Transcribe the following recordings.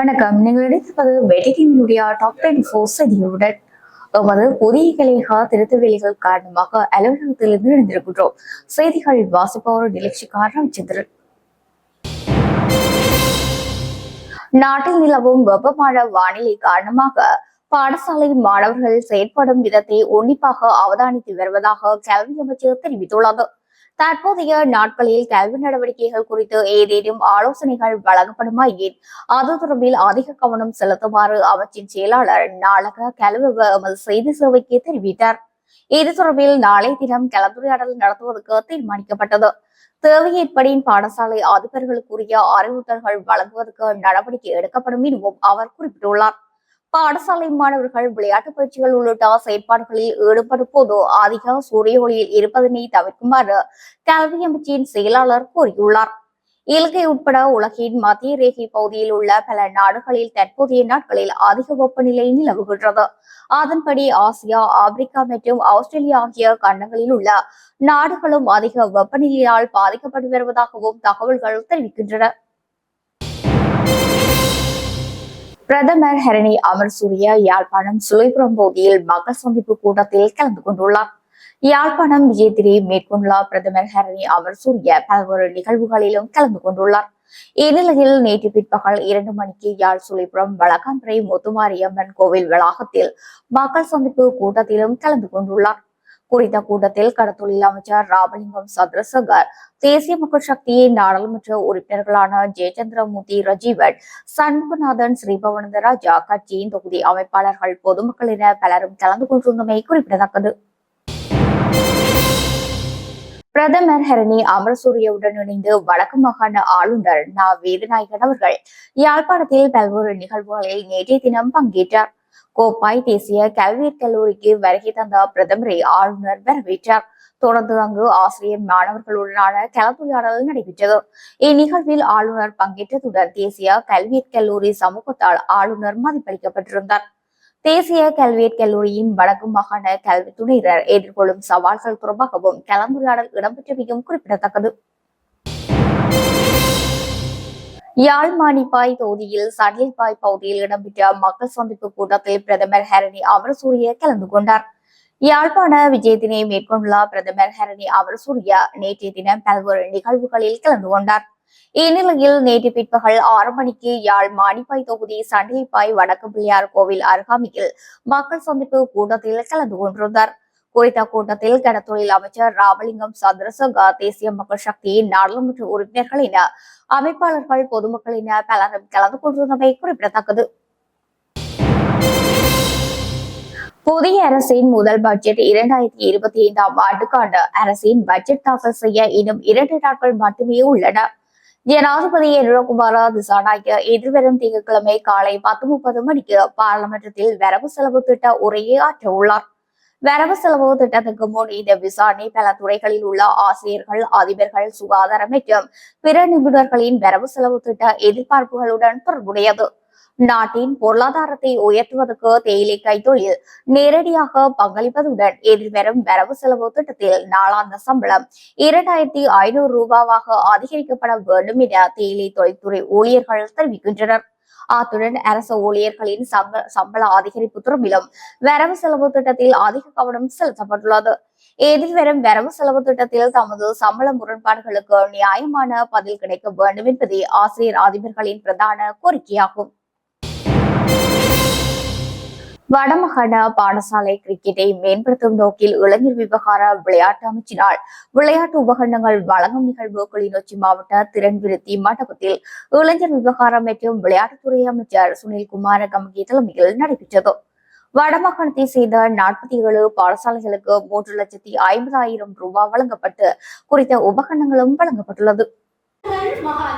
வணக்கம். நீங்கள் இணைந்திருப்பது வெடிக்கினுடைய டாப் டென் ஃபோர் செய்திகளுடன். எமது புதிய கலையக திருத்த வேலைகள் காரணமாக அலுவலகத்திலிருந்து இணைந்திருக்கின்றோம். செய்திகள் வாசிப்பவர் நிலட்சிக்கார் ரவிச்சந்திரன் நாட்டில் நிலவும் வெப்பமான வானிலை காரணமாக பாடசாலை மாணவர்கள் செயற்படும் விதத்தை உன்னிப்பாக அவதானித்து வருவதாக கல்வி அமைச்சர் தெரிவித்துள்ளது தற்போதைய நாட்களில் கல்வி நடவடிக்கைகள் குறித்து ஏதேனும் ஆலோசனைகள் வழங்கப்படுமாயின் அது தொடர்பில் அதிக கவனம் செலுத்துமாறு அவற்றின் செயலாளர் நாளக கல்வி எமது செய்தி சேவைக்கு தெரிவித்தார். இது தொடர்பில் நாளை தினம் கலந்துரையாடல் நடத்துவதற்கு தீர்மானிக்கப்பட்டது. தேவையேற்படி பாடசாலை அதிபர்களுக்குரிய அறிவுறுத்தல்கள் வழங்குவதற்கு நடவடிக்கை எடுக்கப்படும் எனவும் அவர் குறிப்பிட்டுள்ளார். பாடசாலை மாணவர்கள் விளையாட்டு பயிற்சிகள் உள்ளிட்ட செயற்பாடுகளில் ஈடுபடும் போது அதிக சூரிய ஒளியில் இருப்பதனை தவிர்க்குமாறு கல்வி அமைச்சின் செயலாளர் கூறியுள்ளார். இலங்கை உட்பட உலகின் மத்திய ரேகை பகுதியில் உள்ள பல நாடுகளில் தற்போதைய நாட்களில் அதிக வெப்பநிலை நிலவுகின்றது. அதன்படி ஆசியா ஆப்பிரிக்கா மற்றும் ஆஸ்திரேலியா ஆகிய கண்டங்களில் உள்ள நாடுகளும் அதிக வெப்பநிலையால் பாதிக்கப்பட்டு வருவதாகவும் தகவல்கள் தெரிவிக்கின்றன. பிரதமர் ஹரணி அமர் அமர்சூரிய யாழ்ப்பாணம் சுலைபுரம் பகுதியில் மக்கள் சந்திப்பு கூட்டத்தில் கலந்து கொண்டுள்ளார். யாழ்ப்பாணம் விஜயதிரி மேற்கொண்டுள்ள பிரதமர் ஹரணி அமர் அமர்சூரிய பல்வேறு நிகழ்வுகளிலும் கலந்து கொண்டுள்ளார். இந்நிலையில் நேற்று பிற்பகல் இரண்டு மணிக்கு யாழ் சுலைபுரம் வழக்காம்பரை முத்துமாரியம்மன் கோவில் வளாகத்தில் மக்கள் சந்திப்பு கூட்டத்திலும் கலந்து கொண்டுள்ளார். குறித்த கூட்டத்தில் கடத்தொழில் அமைச்சர் ராமலிங்கம் சந்திரசேகர் தேசிய மக்கள் சக்தியின் நாடாளுமன்ற உறுப்பினர்களான ஜெயச்சந்திரமூர்த்தி ரஜீவன் சண்முகநாதன் ஸ்ரீபவனந்த ராஜா கட்சியின் தொகுதி அமைப்பாளர்கள் பொதுமக்கள் என பலரும் கலந்து கொண்டிருந்தமை குறிப்பிடத்தக்கது. பிரதமர் ஹரணி அமரசூரியவுடன் இணைந்து வடக்கு மாகாண ஆளுநர் நா. வேதநாயகன் அவர்கள் யாழ்ப்பாணத்தில் பல்வேறு நிகழ்வுகளில் நேற்றைய தினம் பங்கேற்றார். கோப்பாய் தேசிய கல்வியற் கல்லூரிக்கு வருகை தந்த பிரதமரை ஆளுநர் வரவேற்றார். தொடர்ந்து அங்கு ஆசிரியர் மாணவர்களுடனான கலந்துரையாடல் நடைபெற்றது. இந்நிகழ்வில் ஆளுநர் பங்கேற்றதுடன் தேசிய கல்வியற் கல்லூரி சமூகத்தால் ஆளுநர் மதிப்பளிக்கப்பட்டிருந்தார். தேசிய கல்வியற் கல்லூரியின் வடக்கு மாகாண கல்வி துணையினர் எதிர்கொள்ளும் சவால்கள் தொடர்பாகவும் கலந்துரையாடல் இடம்பெற்றமையும் குறிப்பிடத்தக்கது. யாழ் மானிப்பாய் தொகுதியில் சடலிப்பாய் பகுதியில் இடம்பெற்ற மக்கள் சந்திப்பு கூட்டத்தில் பிரதமர் ஹரணி அமரசூரிய கலந்து கொண்டார். யாழ்ப்பாண விஜயத்தினை மேற்கொண்டுள்ள பிரதமர் ஹரணி அமரசூரிய நேற்றைய தினம் பல்வேறு நிகழ்வுகளில் கலந்து கொண்டார். இந்நிலையில் நேற்று பிற்பகல் ஆறு மணிக்கு யாழ் மானிப்பாய் தொகுதி சண்டிலிப்பாய் வடக்கு பிள்ளையார் கோவில் அருகாமையில் மக்கள் சந்திப்பு கூட்டத்தில் கலந்து கொண்டிருந்தார். குறித்த கூட்டத்தில் கடத்தொழில் அமைச்சர் ராமலிங்கம் சந்திரசங்கா தேசிய மக்கள் சக்தியின் நாடாளுமன்ற உறுப்பினர்களின் அமைப்பாளர்கள் பொதுமக்களின் பலரும் கலந்து கொண்டிருந்தமை குறிப்பிடத்தக்கது. புதிய அரசின் முதல் பட்ஜெட் இரண்டாயிரத்தி இருபத்தி ஐந்தாம் ஆண்டுக்கான அரசின் பட்ஜெட் தாக்கல் செய்ய இன்னும் இரண்டு நாட்கள் மட்டுமே உள்ளன. ஜனாதிபதி என்ரகுமார திசாநாயக்க எதிர்வரும் திங்கட்கிழமை காலை பத்து முப்பது மணிக்கு பாராளுமன்றத்தில் வரவு செலவு திட்ட உரையை ஆற்ற உள்ளார். வரவு செலவு திட்டத்துக்கு முன் இந்த விசாரணை பல துறைகளில் உள்ள ஆசிரியர்கள் அதிபர்கள் சுகாதாரம் மற்றும் பிற நிபுணர்களின் வரவு செலவு திட்ட எதிர்பார்ப்புகளுடன் தொடர்புடையது. நாட்டின் பொருளாதாரத்தை உயர்த்துவதற்கு தேயிலை கைத்தொழில் நேரடியாக பங்களிப்பதுடன் எதிர்வரும் வரவு செலவு திட்டத்தில் நாளாந்த சம்பளம் இரண்டாயிரத்தி ஐநூறு ரூபாவாக அதிகரிக்கப்பட வேண்டும் என தேயிலை தொழில்துறை ஊழியர்கள் தெரிவிக்கின்றனர். அத்துடன் அரசு ஊழியர்களின் சம்பள சம்பள அதிகரிப்பு தொடர்பிலும் வரவு செலவு திட்டத்தில் அதிக கவனம் செலுத்தப்பட்டுள்ளது. எதிர்வரும் வரவு செலவு திட்டத்தில் தமது சம்பள முரண்பாடுகளுக்கு நியாயமான பதில் கிடைக்க வேண்டும் என்பதே ஆசிரியர் அதிபர்களின் பிரதான கோரிக்கையாகும். வடமகன பாடசாலை கிரிக்கெட்டை மேம்படுத்தும் நோக்கில் இளைஞர் விவகார விளையாட்டு அமைச்சினால் விளையாட்டு உபகரணங்கள் வழங்கும் நிகழ்வு கிளிநொச்சி மாவட்ட திறன்விருத்தி மண்டபத்தில் இளைஞர் விவகாரம் மற்றும் விளையாட்டுத்துறை அமைச்சர் சுனில் குமார கமகி தலைமையில் நடைபெற்றது. வடமாகாணத்தை சேர்ந்த நாற்பத்தி ஏழு பாடசாலைகளுக்கு மூன்று லட்சத்தி ஐம்பதாயிரம் ரூபாய் வழங்கப்பட்டு குறித்த உபகரணங்களும் வழங்கப்பட்டுள்ளது. மகா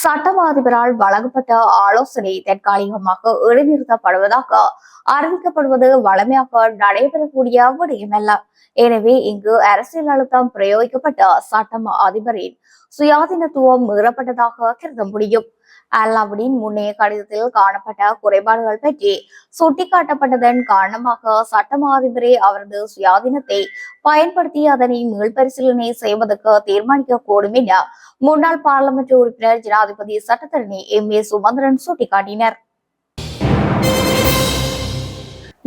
சட்டமா அதிபரால் வழங்கப்பட்ட ஆலோசனை தற்காலிகமாக இடைநிறுத்தப்படுவதாக அறிவிக்கப்படுவது வளமையாக நடைபெறக்கூடிய விடயமல்ல. எனவே இங்கு அரசியல் அழுத்தம் பிரயோகிக்கப்பட்ட சட்டம் அதிபரின் சுயாதீனத்துவம் மீறப்பட்டதாக கருத முடியும். அல்லாவுடின் முன்னைய கடிதத்தில் காணப்பட்ட குறைபாடுகள் பற்றி சுட்டிக்காட்டப்பட்டதன் காரணமாக சட்டமா அதிபரே அவரது சுயாதீனத்தை பயன்படுத்தி அதனை மீள்பரிசீலனை செய்வதற்கு தீர்மானிக்க கூடும் என முன்னாள் பாராளுமன்ற உறுப்பினர் ஜனாதிபதி சட்டத்தரணி எம். ஏ. சுமந்திரன் சுட்டிக்காட்டினர்.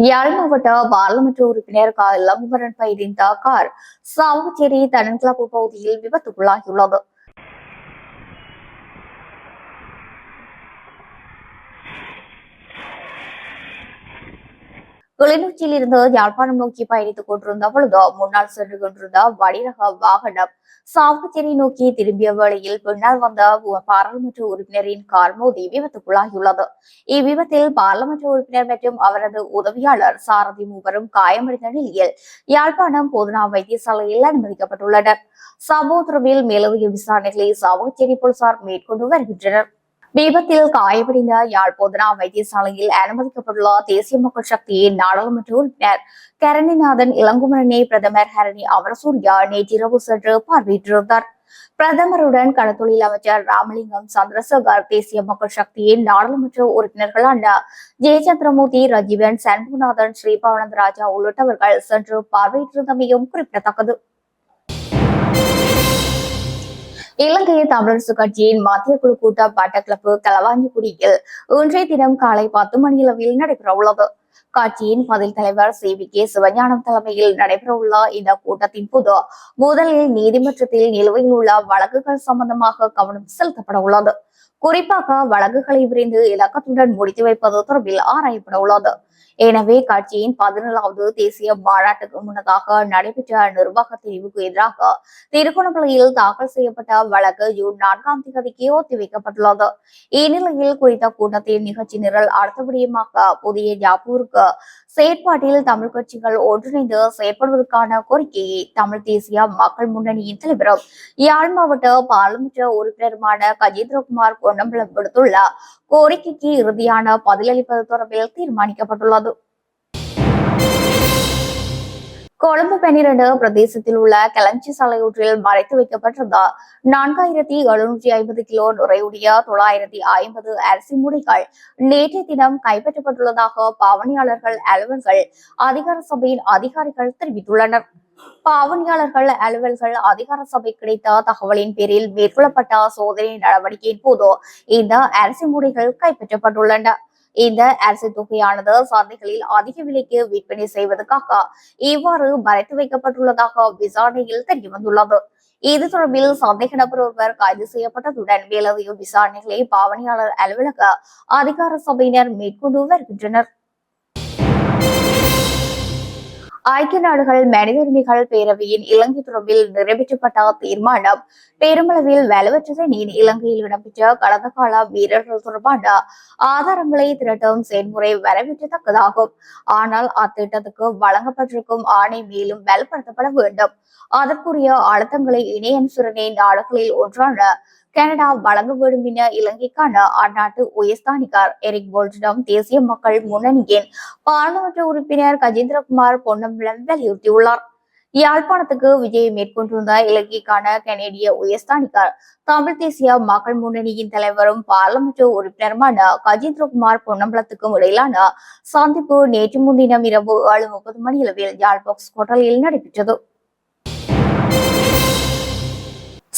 யாழ் மாவட்ட பாராளுமன்ற உறுப்பினர் க. இளம்பரன் பயிரின் தாக்கார் சாவகச்சேரி தனன்கிளப்பு பகுதியில் விபத்துக்குள்ளாகியுள்ளது. கிளிநொச்சியில் இருந்து யாழ்ப்பாணம் நோக்கி பயணித்துக் கொண்டிருந்த பொழுது முன்னால் சென்று கொண்டிருந்த வடிரக வாகனம் சாவகச்சேரி நோக்கி திரும்பிய வேளையில் பின்னால் வந்த பாராளுமன்ற உறுப்பினரின் கார் மோதி விபத்துக்குள்ளாகியுள்ளது. இவ்விபத்தில் பாராளுமன்ற உறுப்பினர் மற்றும் அவரது உதவியாளர் சாரதி மூவரும் காயமடைந்த நிலையில் யாழ்ப்பாணம் போதனா வைத்தியசாலையில் அனுமதிக்கப்பட்டுள்ளனர். சம்பவ தொடர்பில் மேலதிக விசாரணைகளை சாவகச்சேரி போலீசார் மேற்கொண்டு வருகின்றனர். விபத்தில் காயமடைந்த யாழ் போதனா வைத்தியசாலையில் அனுமதிக்கப்பட்டுள்ள தேசிய மக்கள் சக்தியின் நாடாளுமன்ற உறுப்பினர் கரணிநாதன் இளங்குமரனை பிரதமர் ஹரணி அமரசூர்யா நேற்றிரவு சென்று பார்வையிட்டிருந்தார். பிரதமருடன் கடத்தொழில் அமைச்சர் ராமலிங்கம் சந்திரசேகர் தேசிய மக்கள் சக்தியின் நாடாளுமன்ற உறுப்பினர்களான ஜெயச்சந்திரமூர்த்தி ரஜீவன் சண்முகநாதன் ஸ்ரீபவனந்த ராஜா உள்ளிட்டவர்கள் சென்று பார்வையிட்டிருந்தமையும் குறிப்பிடத்தக்கது. இலங்கை தமிழரசு கட்சியின் மத்திய குழு கூட்டம் பட்டக்கிளப்பு களவாஞ்சிக்குடியில் இன்றைய தினம் காலை பத்து மணியளவில் நடைபெறவுள்ளது கட்சியின் பதில் தலைவர் சி. வி. கே. சிவஞானம் தலைமையில் நடைபெறவுள்ள இந்த கூட்டத்தின் போது முதலில் நீதிமன்றத்தில் நிலுவையில் உள்ள வழக்குகள் சம்பந்தமாக கவனம் செலுத்தப்பட உள்ளது. குறிப்பாக வழக்குகளை விரைந்து இலக்கத்துடன் முடித்து வைப்பது தொடர்பில் ஆராயப்பட உள்ளது. எனவே கட்சியின் பதினேழாவது தேசிய மாநாட்டுக்கு முன்னதாக நடைபெற்ற நிர்வாக தெரிவுக்கு எதிராக திருகோணமலையில் தாக்கல் செய்யப்பட்ட வழக்கு ஜூன் நான்காம் தேதிக்கு ஒத்திவைக்கப்பட்டுள்ளது. இந்நிலையில் குறித்த கூட்டத்தின் நிகழ்ச்சி நிரல் அடுத்தபடியமாக புதிய ஜாப்பூருக்கு செயற்பாட்டில் தமிழ் கட்சிகள் ஒன்றிணைந்து செயற்படுவதற்கான கோரிக்கையை தமிழ் தேசிய மக்கள் முன்னணியின் தலைவரும் யாழ் மாவட்ட பாராளுமன்ற உறுப்பினருமான கஜேந்திரகுமார் பொன்னம்பலம் விடுத்துள்ள கோரிக்கைக்கு இறுதியான பதிலளிப்பது தொடர்பில் தீர்மானிக்கப்பட்டுள்ளது. கொழும்பு பன்னிரண்டு பிரதேசத்தில் உள்ள கலஞ்சி சாலையொன்றில் மறைத்து வைக்கப்பட்டிருந்த நான்காயிரத்தி எழுநூற்றி ஐம்பது கிலோ நுரையுடைய தொள்ளாயிரத்தி ஐம்பது அரிசி மூடைகள் நேற்றைய தினம் கைப்பற்றப்பட்டுள்ளதாக பாவனையாளர்கள் அலுவல்கள் அதிகார சபையின் அதிகாரிகள் தெரிவித்துள்ளனர். பாவனையாளர்கள் அலுவல்கள் அதிகார சபை கிடைத்த தகவலின் பேரில் மேற்கொள்ளப்பட்ட சோதனை நடவடிக்கையின் போது இந்த அரிசி மூடைகள் கைப்பற்றப்பட்டுள்ளன. இந்த அரிசி தொகையானது சந்தைகளில் அதிக விலைக்கு விற்பனை செய்வதற்காக இவ்வாறு மறைத்து வைக்கப்பட்டுள்ளதாக விசாரணையில் தெரிய வந்துள்ளது இது தொடர்பில் சந்தேக நபர் ஒருவர் கைது செய்யப்பட்டதுடன் மேலதிக விசாரணைகளை பாவனையாளர் அலுவலக அதிகார சபையினர் மேற்கொண்டு வருகின்றனர். ஐக்கிய நாடுகள் மனித உரிமைகள் பேரவையின் இலங்கை தொடர்பில் நிறைவேற்றப்பட்ட தீர்மானம் பெருமளவில் வலுவற்றது நீர் இலங்கையில் இடம்பெற்ற கடந்த கால வீரர்கள் தொடர்பான ஆதாரங்களை திரட்டும் செயல்முறை வரவேற்றத்தக்கதாகும். ஆனால் அத்திட்டத்துக்கு வழங்கப்பட்டிருக்கும் ஆணை மேலும் வலுப்படுத்தப்பட வேண்டும். அதற்குரிய அழுத்தங்களை இணை அனுசரணை நாடுகளில் ஒன்றான கனடா வழங்க வேண்டும் என இலங்கைக்கான அந்நாட்டு உயர்ஸ்தானிகர் எரிக் போல்டிடம் தேசிய மக்கள் முன்னணியின் பாராளுமன்ற உறுப்பினர் கஜேந்திரகுமார் பொன்னம்பலம் வலியுறுத்தியுள்ளார். யாழ்ப்பாணத்துக்கு விஜயம் மேற்கொண்டிருந்த இலங்கைக்கான கனேடிய உயர்ஸ்தானிகர் தமிழ் தேசிய மக்கள் முன்னணியின் தலைவரும் பாராளுமன்ற உறுப்பினருமான கஜேந்திரகுமார் பொன்னம்பலத்துக்கும் இடையிலான சந்திப்பு நேற்று முன்தினம் இரவு ஏழு முப்பது மணி அளவில் யாழ்பாக்ஸ் ஹோட்டலில் நடைபெற்றது.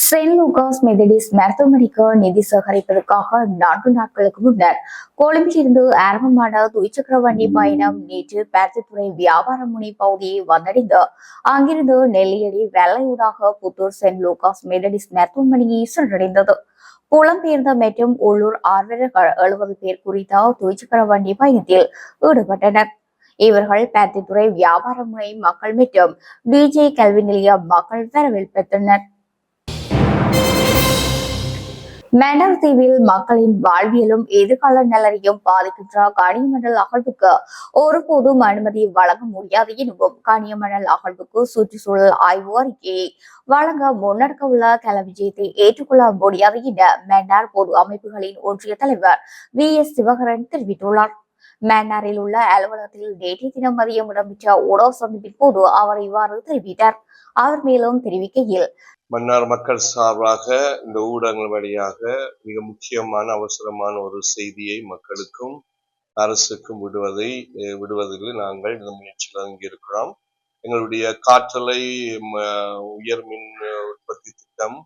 செயின்ட் லூகாஸ் மெதடிஸ் மருத்துவமனைக்கு நிதி சேகரிப்பதற்காக நான்கு நாட்களுக்கு முன்னர் கொழும்பில் இருந்து ஆரம்பமான துய்சக்கர வண்டி பயணம் நேற்று பருத்தித்துறை வியாபார முனை பகுதியை வந்தடைந்து அங்கிருந்து நெல்லியடி வெள்ளையூடாக புத்தூர் செயின்ட் லூகாஸ் மெதடிஸ் மருத்துவமனையை சென்றடைந்தது. புலம்பெயர்ந்த மற்றும் உள்ளூர் ஆர்வலர்கள் எழுபது பேர் குறித்த துய்சக்கர வண்டி பயணத்தில் ஈடுபட்டனர். இவர்கள் பருத்தித்துறை வியாபார முனை மக்கள் மற்றும் டிஜே கல்வி நிலைய மக்கள் வரவேற்பெற்றனர் மன்னர் தீவில் மக்களின் வாழ்வியலும் எதிர்கால நலனையும் பாதிக்கின்ற கனிமணல் அகழ்வுக்கு ஒருபோதும் அனுமதி வழங்க முடியாது எனவும் கனிமணல் அகழ்வுக்கு சுற்றுச்சூழல் ஆய்வு அறிக்கையை வழங்க முன்னெடுக்க உள்ள கல விஜயத்தை ஏற்றுக்கொள்ள முடியாது என மன்னார் பொது அமைப்புகளின் ஒன்றிய தலைவர் வி எஸ் சிவகரன் தெரிவித்துள்ளார். மன்னாரில் உள்ள அலுவலகத்தில் நேற்றைய தினம் மதியம் இடம்பெற்ற உணவு சந்திப்பின் போது அவர் இவ்வாறு தெரிவித்தார். அவர் மேலும் தெரிவிக்கையில் மன்னார் மக்கள் சார்பாக இந்த ஊடகங்கள் வழியாக மிக முக்கியமான அவசரமான ஒரு செய்தியை மக்களுக்கும் அரசுக்கும் விடுவதை விடுவதில் நாங்கள் இந்த முயற்சியில் அங்கிருக்கிறோம் எங்களுடைய காற்றலை ம, உயர் மின் உற்பத்தி திட்டம்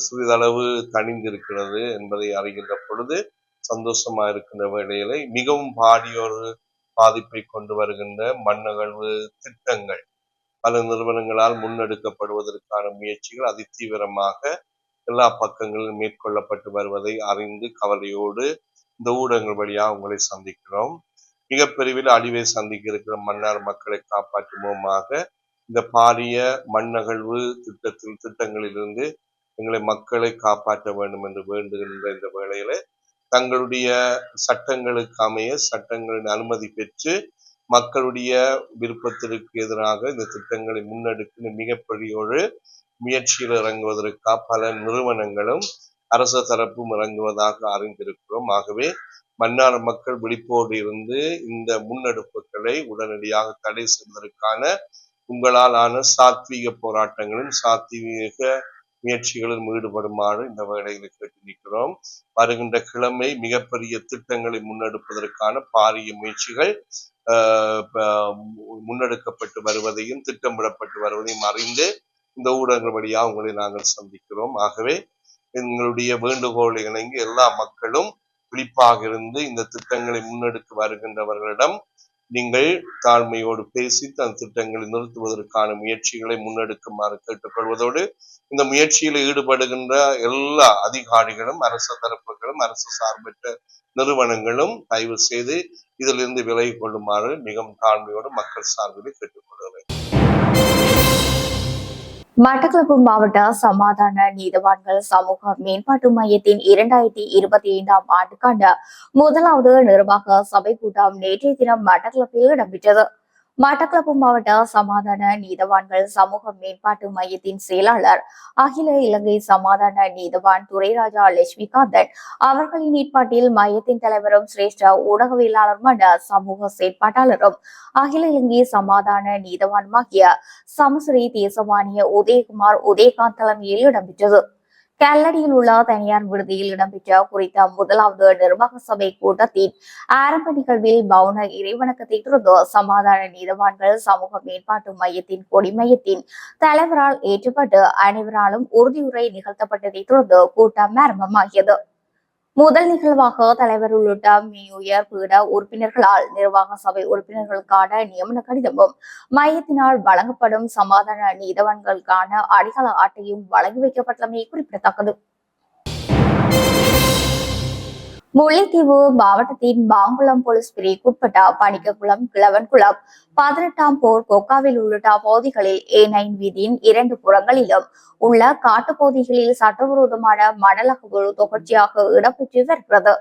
சிறிதளவு தணிந்திருக்கிறது என்பதை அறிகின்ற பொழுது சந்தோஷமா இருக்கின்ற வேளையில மிகவும் பாடியொரு பாதிப்பை கொண்டு வருகின்ற மண்ணகழ்வு திட்டங்கள் பல நிறுவனங்களால் முன்னெடுக்கப்படுவதற்கான முயற்சிகள் அதிதீவிரமாக எல்லா பக்கங்களிலும் மேற்கொள்ளப்பட்டு வருவதை அறிந்து கவலையோடு இந்த ஊடகங்கள் வழியாக உங்களை சந்திக்கிறோம். மிகப்பெருவில் அழிவை சந்திக்க இருக்கிற மன்னார் மக்களை காப்பாற்றும் இந்த பாரிய மண்ணகழ்வு திட்டத்தில் திட்டங்களிலிருந்து எங்களை மக்களை காப்பாற்ற வேண்டும் என்று வேண்டுகின்ற இந்த வேளையில தங்களுடைய சட்டங்களுக்கு அமைய சட்டங்களின் அனுமதி பெற்று மக்களுடைய விருப்பத்திற்கு எதிராக இந்த திட்டங்களை முன்னெடுக்கின்ற மிகப்பெரிய ஒரு முயற்சியில் இறங்குவதற்காக பல நிறுவனங்களும் அரச தரப்பும் இறங்குவதாக அறிந்திருக்கிறோம். ஆகவே மன்னார் மக்கள் விழிப்போடு இருந்து இந்த முன்னெடுப்புகளை உடனடியாக தடை செய்வதற்கான உங்களால் ஆன சாத்வீக போராட்டங்களும் சாத்வீக முயற்சிகளில் ஈடுபடுமாறு இந்த வேளையில் கேட்டு நிற்கிறோம். வருகின்ற கிழமை மிகப்பெரிய திட்டங்களை முன்னெடுப்பதற்கான பாரிய முயற்சிகள் முன்னெடுக்கப்பட்டு வருவதையும் திட்டமிடப்பட்டு வருவதையும் அறிந்து இந்த ஊடகங்கள் வழியாக உங்களை நாங்கள் சந்திக்கிறோம். ஆகவே எங்களுடைய வேண்டுகோளை இணங்கி எல்லா மக்களும் விழிப்பாக இருந்து இந்த திட்டங்களை முன்னெடுக்க வருகின்றவர்களிடம் நீங்கள் தாழ்மையோடு பேசி தன் திட்டங்களை நிறுத்துவதற்கான முயற்சிகளை முன்னெடுக்குமாறு கேட்டுக்கொள்வதோடு இந்த முயற்சியில் ஈடுபடுகின்ற எல்லா அதிகாரிகளும் அரசு தரப்புகளும் அரசு சார்பற்ற நிறுவனங்களும் தயவு செய்து இதிலிருந்து விலகி கொள்ளுமாறு மிகவும் தாழ்மையோடு மக்கள் சார்பில் கேட்டுக்கொள்கிறேன். மட்டக்களப்பு மாவட்ட சமாதான நீதவான்கள் சமூக மேம்பாட்டு மையத்தின் இரண்டாயிரத்தி இருபத்தி ஐந்தாம் ஆண்டுக்கான முதலாவது நிர்வாக சபை கூட்டம் நேற்றைய தினம் மட்டக்களப்பில் இடம்பெற்றது. மட்டக்களப்பு மாவட்ட சமாதான நீதவான்கள் சமூக மேம்பாட்டு மையத்தின் செயலாளர் அகில இலங்கை சமாதான நீதவான் துரைராஜா லட்சுமிகாந்தன் அவர்களின் ஏற்பாட்டில் மையத்தின் தலைவரும் சிரேஷ்ட ஊடகவியலாளருமான சமூக செயற்பாட்டாளரும் அகில இலங்கை சமாதான நீதவானுமாகிய சமஸ்ரீ தேசவாணிய உதயகுமார் உதயகாந்த் தலைமையில் இடம்பெற்றது. கல்லடியில் உள்ள தனியார் விடுதியில் இடம்பெற்ற குறித்த முதலாவது நிர்வாக சபை கூட்டத்தின் ஆரம்ப நிகழ்வில் பவுன இறைவணக்கத்தை தொடர்ந்து சமாதான நீதவான்கள் சமூக மேம்பாட்டு மையத்தின் கொடிமையத்தின் தலைவரால் ஏற்றப்பட்டு அனைவராலும் உறுதியுரை நிகழ்த்தப்பட்டதை தொடர்ந்து கூட்டம் ஆரம்பமாகியது. முதல் நிகழ்வாக தலைவர் உள்ளிட்ட மேயர் பீட உறுப்பினர்களால் நிர்வாக சபை உறுப்பினர்களுக்கான நியமன கடிதமும் மையத்தினால் வழங்கப்படும் சமாதான நீதவான்களுக்கான அடிகள அட்டையும் வழங்கி வைக்கப்பட்டுள்ளமை குறிப்பிடத்தக்கது. முல்லைத்தீவு மாவட்டத்தின் மாங்குளம் போலீஸ் பிரிவுக்குட்பட்ட பணிக்ககுளம் கிழவன்குளம் பதினெட்டாம் போர் கொக்காவில் உள்ளிட்ட பகுதிகளில் ஏ நைன் வீதியின் இரண்டு புறங்களிலும் உள்ள காட்டுப்பகுதிகளில் சட்டவிரோதமான மணல் அகழ்வு தொடர்ச்சியாக இடம்பெற்று வருகிறது.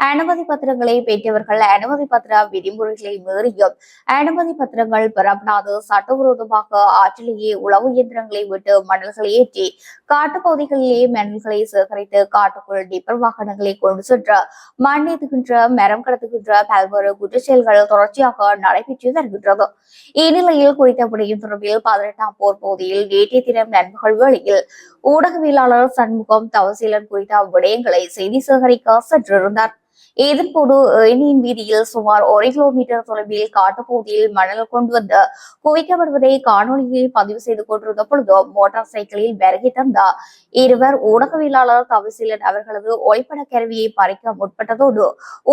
அனுமதி பத்திரங்களை பெற்றவர்கள் அனுமதி பத்திர விதிமுறைகளை மீறியும் அனுமதி பத்திரங்கள் பெறப்படாது. சட்டவிரோதமாக ஆற்றிலேயே உழவு இயந்திரங்களை விட்டு மணல்களை ஏற்றி காட்டுப்பகுதிகளிலே மணல்களை சேகரித்து காட்டுக்குள் டிப்பர் வாகனங்களை கொண்டு சென்று மண் ஏற்றுகின்ற மரம் கடத்துகின்ற பல்வேறு குற்றச்செயல்கள் தொடர்ச்சியாக நடைபெற்று வருகின்றது. இந்நிலையில் குறித்த விடயம் தொடர்பில் பதினெட்டாம் போர் பகுதியில் நேற்றைய தினம் நண்பர்கள் வேளையில் ஊடகவியலாளர் சண்முகம் தவசீலன் குறித்த விடயங்களை செய்தி சேகரிக்க சென்றிருந்தார். இதன்போது ஏனியின் வீதியில் சுமார் ஒரு கிலோமீட்டர் தொலைவில் காட்டுப்பகுதியில் மணல் கொண்டு வந்து குவிக்கப்படுவதை காணொலியில் பதிவு செய்து கொண்டிருந்த பொழுது மோட்டார் சைக்கிளில் வருகை தந்த இருவர் ஊடகவியலாளர் தவசீலர் அவர்களது ஒளிப்பட கருவியை பறிக்க முற்பட்டதோடு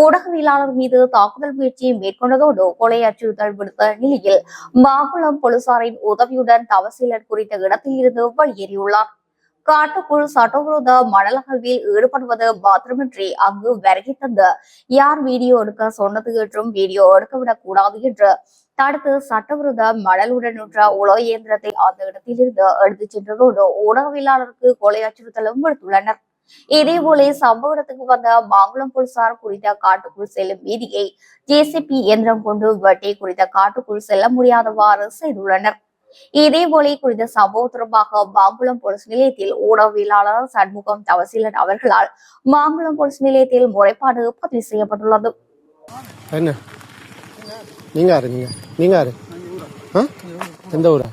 ஊடகவியலாளர் மீது தாக்குதல் முயற்சியை மேற்கொண்டதோடு கொலை அச்சுறுத்தல் விடுத்த நிலையில் மாகுளம் போலீசாரின் உதவியுடன் தவசீலன் குறித்த இடத்தில் இருந்து வெளியேறியுள்ளார். காட்டுக்குள் சட்டவிரோத மணல் ஈடுபடுவது மாத்திரமின்றி அங்கு வருகை தந்து யார் வீடியோ எடுக்க சொன்னது என்றும் வீடியோ எடுக்கவிடக் கூடாது என்று தடுத்து சட்டவிரோத மணலுடன் நின்ற உலக இயந்திரத்தை அந்த இடத்திலிருந்து எடுத்துச் சென்றதோடு ஊடகவியலாளருக்கு கொலை அச்சுறுத்தலும் விடுத்துள்ளனர் இதேபோல சம்பவ இடத்துக்கு வந்த மாங்குளம் போலீசார் குறித்த காட்டுக்குள் செல்லும் வீதியை ஜேசிபி இயந்திரம் கொண்டு வெட்டி குறித்த காட்டுக்குள் செல்ல முடியாதவாறு செய்துள்ளனர் இதேபோல குறித்த சம்பவம் தொடர்பாக மாங்குளம் போலீஸ் நிலையத்தில் ஊடகவியலாளர் சண்முகம் தவசீலன் அவர்களால் மாங்குளம் போலீஸ் நிலையத்தில் முறைப்பாடு பதிவு செய்யப்பட்டுள்ளது. என்ன? நீங்க யாரு? நீங்க? நீங்க யாரு? ஆ? எந்த ஊரா?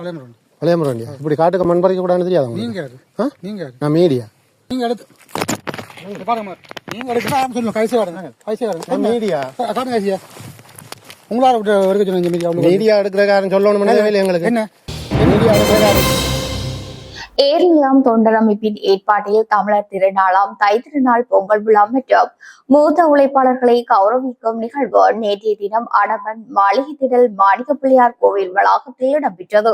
பழையமரம் பழையமரண்டியா இப்படி காட்டுக்கு மண் பறிக்க கூடாதுன்னு தெரியாதா உங்களுக்கு? நீங்க யாரு? ஆ? நீங்க யாரு? நான் மீடியா. நீங்க எடுத்து இங்க பாருங்க நீங்க எடுத்து நான் சொல்லுங்க கைசி வாடுங்க கைசி வாடுங்க நான் மீடியா. காட்டுங்க கைசியா உங்களால விட்டு எடுக்க சொன்ன இந்த மீடியா மீடியா எடுக்கிற காரணம் சொல்லணும் இல்லை எங்களுக்கு. என்ன? மீடியா எடுக்கிற காரணம். ஏர்நிலம் தொண்டர் அமைப்பின் ஏற்பாட்டில் தமிழர் திருநாளாம் தை திருநாள் பொங்கல் விழா மற்றும் மூத்த உழைப்பாளர்களை கௌரவிக்கும் நிகழ்வு நேற்றைய தினம் அடவன் மாளிகை திடல் மாணிக்க பிள்ளையார் கோவில் வளாகத்தில் இடம்பெற்றது.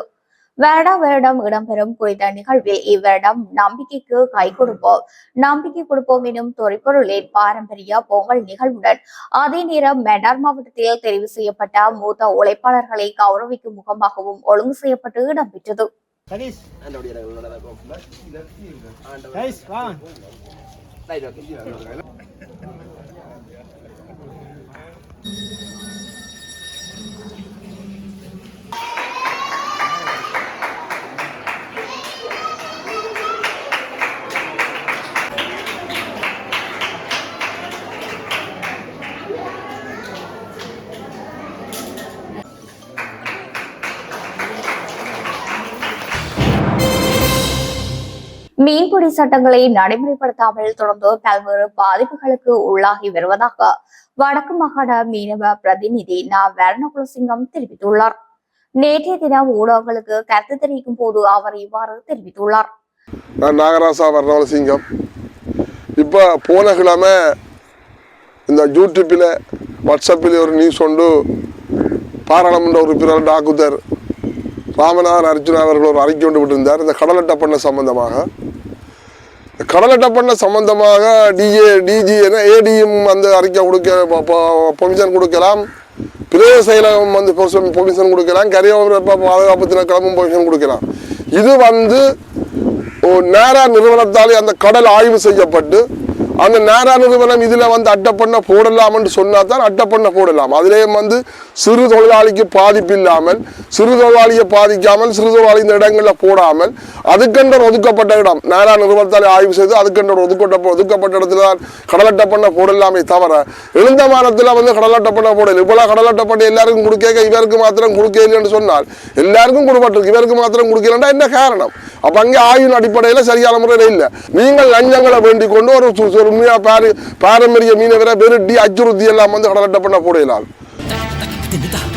வருடா வருடம் இடம்பெறும் குறித்த நிகழ்வில் இவ்வருடம் நம்பிக்கைக்கு கை கொடுப்போம். நம்பிக்கை கொடுப்போம் எனும் தொழிற்பொருளின் பாரம்பரிய பொங்கல் நிகழ்வுடன். அதே நேரம் மெடார் மாவட்டத்தில் தெரிவு செய்யப்பட்ட மூத்த உழைப்பாளர்களை கௌரவிக்கும் முகமாகவும் ஒழுங்கு செய்யப்பட்டு இடம்பெற்றது மீன்பிடி சட்டங்களை நடைமுறைப்படுத்தாமல் தொடர்ந்து பல்வேறு பாதிப்புகளுக்கு உள்ளாகி வருவதாக வடக்கு மாகாண மீனவ பிரதிநிதி ந. வரணகுலசிங்கம் தெரிவித்துள்ளார். நேற்றைய தினம் ஊடகங்களுக்கு கருத்து தெரிவிக்கும் போது அவர் இவ்வாறு தெரிவித்துள்ளார். நான் நாகராசா வர்ணவலசிங்கம் இப்போ போன கிழமை இந்த யூடியூப்பில் வாட்ஸ்அப்பில் ஒரு நியூஸ் கொண்டு பாராளுமன்ற உறுப்பினர் டாக்குதர் ராமநாதன் அர்ஜுனா அவர்கள் ஒரு அறிக்கை கொண்டு விட்டிருந்தார். இந்த கடலட்ட பண்ண சம்பந்தமாக. இந்த கடலட்ட பண்ண சம்பந்தமாக டிஏ டிஜி என ஏடிஎம் அந்த அறிக்கை கொடுக்க பொமிஷன் கொடுக்கலாம். பிரதேச செயலகம் வந்து பொமிஷன் கொடுக்கலாம். கரையோர பாதுகாப்பு கிளம்பும் பொமிஷன் கொடுக்கலாம். இது வந்து நேரா நிறுவனத்தாலே அந்த கடல் ஆய்வு செய்யப்பட்டு அந்த நேரா நிறுவனம் இதில் வந்து அட்டை பண்ண போடலாம்னு சொன்னா தான் அட்டை பண்ண போடலாம். அதுலேயும் வந்து சிறு தொழிலாளிக்கு பாதிப்பு இல்லாமல் சிறு தொழிலாளியை பாதிக்காமல் சிறு தொழிலாளி இந்த இடங்களில் போடாமல் அதுக்கென்ற ஒரு ஒதுக்கப்பட்ட இடம். நேரா நிறுவனத்தாலே ஆய்வு செய்து அதுக்கென்ற ஒரு ஒதுக்கப்பட்ட ஒதுக்கப்பட்ட இடத்துல தான் கடல் பண்ண போடலாமே தவிர எழுந்த மாதத்தில் வந்து கடல் பண்ண போடல. இப்போலாம் கடல் எல்லாருக்கும் கொடுக்க இவருக்கு மாத்திரம் கொடுக்க இல்லைன்னு சொன்னால் எல்லாருக்கும் கொடுப்பட்டிருக்கு இவருக்கு மாத்திரம் கொடுக்கலன்னா என்ன காரணம்? அப்போ அங்கே ஆய்வின் அடிப்படையில் சரியான முறையில் இல்லை. நீங்கள் லஞ்சங்களை வேண்டிக் கொண்டு ஒரு சு- பாரம்பரிய மீனவரை வெருட்டி அச்சுறுத்தி எல்லாம் வந்து கடல் அட்டை பண்ண போடலாம்